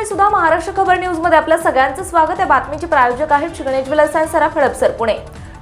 मी सुद्धा महाराष्ट्र खबर न्यूजमध्ये आपल्या सगळ्यांचं स्वागत. आहे बातमीचे प्रायोजक आहेत गणेश विलास आणि सराफ हडपसर पुणे.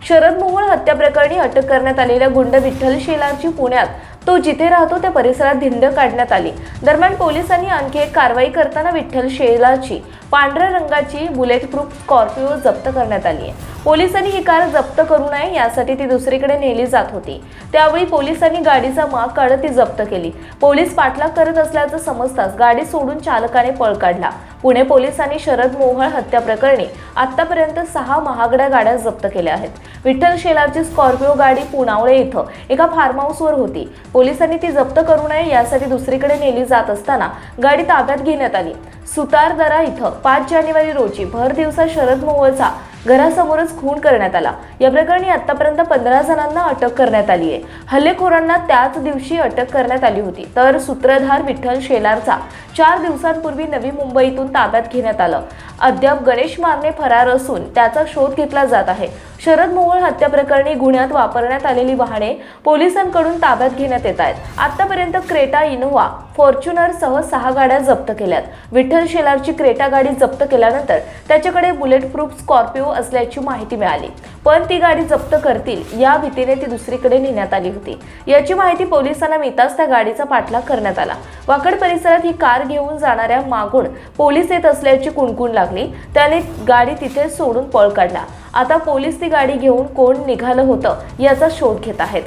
शरद मोहोळ हत्या प्रकरणी अटक करण्यात आलेल्या गुंड विठ्ठल शेलारची पुण्यात. तो जिथे राहतो त्या परिसरात धिंड काढण्यात आली. दरम्यान पोलिसांनी आणखी एक कारवाई करताना विठ्ठल शेलारची पांढऱ्या रंगाची बुलेट प्रूफ स्कॉर्पिओ जप्त करण्यात आली आहे. पोलिसांनी ही कार जप्त करू नये यासाठी ती दुसरीकडे नेली जात होती. त्यावेळी पोलिसांनी गाडीचा माग काढत ती जप्त केली. पोलीस पाठलाग करत असल्याचं समजताच गाडी सोडून चालकाने पळ काढला. पुणे पोलिसांनी शरद मोहळ हत्या प्रकरणी आतापर्यंत सहा महागड्या गाड्या जप्त केल्या आहेत. विठ्ठल शेलारची स्कॉर्पिओ गाडी पुनावळे इथं एका फार्म हाऊसवर होती. पोलिसांनी ती जप्त करू नये यासाठी दुसरीकडे नेली जात असताना गाडी ताब्यात घेण्यात आली. सुतारदरा इथं पाच जानेवारी रोजी भर दिवसा शरद मोहोळचा घरासमोरच खून करण्यात आला. या प्रकरणी आतापर्यंत पंधरा जणांना अटक करण्यात आली आहे. हल्लेखोरांना त्याच दिवशी अटक करण्यात आली होती. तर सूत्रधार विठ्ठल शेलारचा चार दिवसांपूर्वी नवी मुंबईतून ताब्यात घेण्यात आलं. अद्याप गणेश मारणे फरार असून त्याचा शोध घेतला जात आहे. शरद मोहोळ हत्या प्रकरणी गुन्ह्यात वापरण्यात आलेली वाहने पोलिसांकडून ताब्यात घेण्यात येत आहेत. आतापर्यंत क्रेटा इनोव्हा फॉर्च्युनर सह सहा गाड्या जप्त केल्यात. विठ्ठल शेलारची क्रेटा गाडी जप्त केल्यानंतर त्याच्याकडे बुलेट प्रूफ स्कॉर्पिओ असल्याची माहिती मिळाली. पण ती गाडी जप्त करतील या भीतीने ती दुसरीकडे नेण्यात आली होती. याची माहिती पोलिसांना मिळताच त्या गाडीचा पाठलाग करण्यात आला. वाकड परिसरात ही कार घेऊन जाणाऱ्या मागून पोलीस येत असल्याची कुणकुण लागली. त्याने गाडी तिथे सोडून पळ काढला. आता पोलीस ती गाडी घेऊन कोण निघालं होतं याचा शोध घेत आहेत.